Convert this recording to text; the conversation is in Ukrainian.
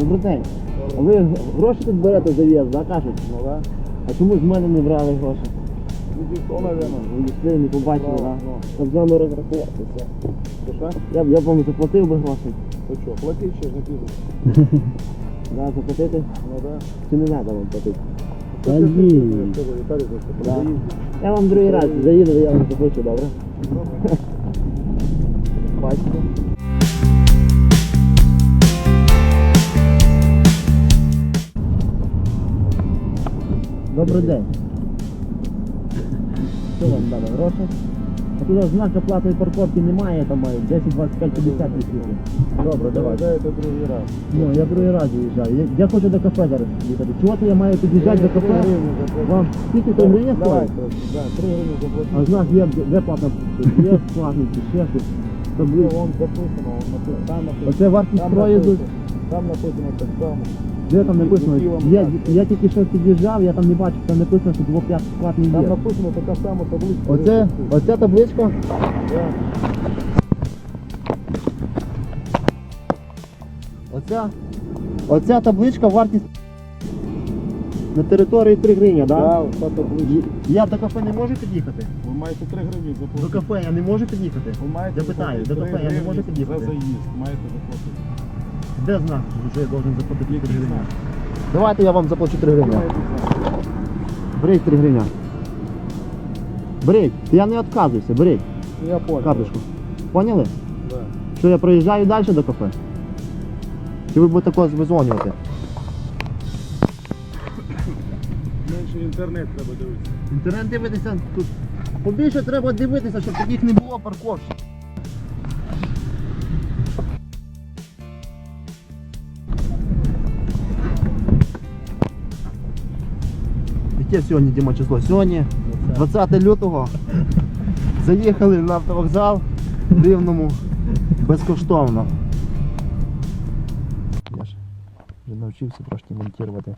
Добрий день. А ви гроші тут берете за в'їзд, да, кажуть? Ну да. А чому з мене не брали гроші? Відійшло, наверное. Ви йшли, не побачили, Ну, да? ну. Щоб з вами розрахуватися. То що? Я б я б вам заплатив би гроші. То що, платить ще ж не піду. Да, заплатити? Ну да. Чи не треба вам платити? Та ні. Да. Я вам другий раз заїду, я вам заплачу, добре? Добре. Бачите? Добрий день. Що вам дали гроші? А тут знака платної парковки немає, там мають 10, 25, 50 висіти. Добре, давай. Давайте другий раз. Ну, я другий раз їжджаю. Я, я хочу до кафе зараз їхати. Чого то я маю під'їжджати до кафе? Вам скільки то гривня Давай, стоїть? да, три гривні. А знак є, де платна? Є платний чи ще щось. Вон записано, вон написано. Там написано. Оце вартість Там проїзду. написано. Там написано так само. Де там написано? Я, я тільки що під'їжджав, я там не бачив, там написано, що двоплатний Там є. написано така сама табличка. Оце, оця табличка. Да. Оця, оця табличка вартість на території 3 гривні, так? Да, Да? оця табличка. Я до кафе не можу під'їхати? Ви маєте 3 гривні До заплатити. кафе я не можу під'їхати? Ви маєте Я питаю, до кафе я не можу під'їхати? За заїзд маєте заплатити. Де знак, що я должен заплатити 3 гривні? Давайте я вам заплачу 3 гривні. Беріть 3 гривні. Беріть, я не відказуюся, беріть Я понял. карточку. Поняли? Да. Що я проїжджаю далі до кафе? Чи ви будете когось визвонювати? Менше інтернет треба дивитися. Інтернет дивитися тут. Побільше треба дивитися, щоб таких не було парковщиків. Яке сьогодні Діма число? Сьогодні 20 лютого. Заїхали на автовокзал в Рівному безкоштовно. Я ж вже навчився трошки монтувати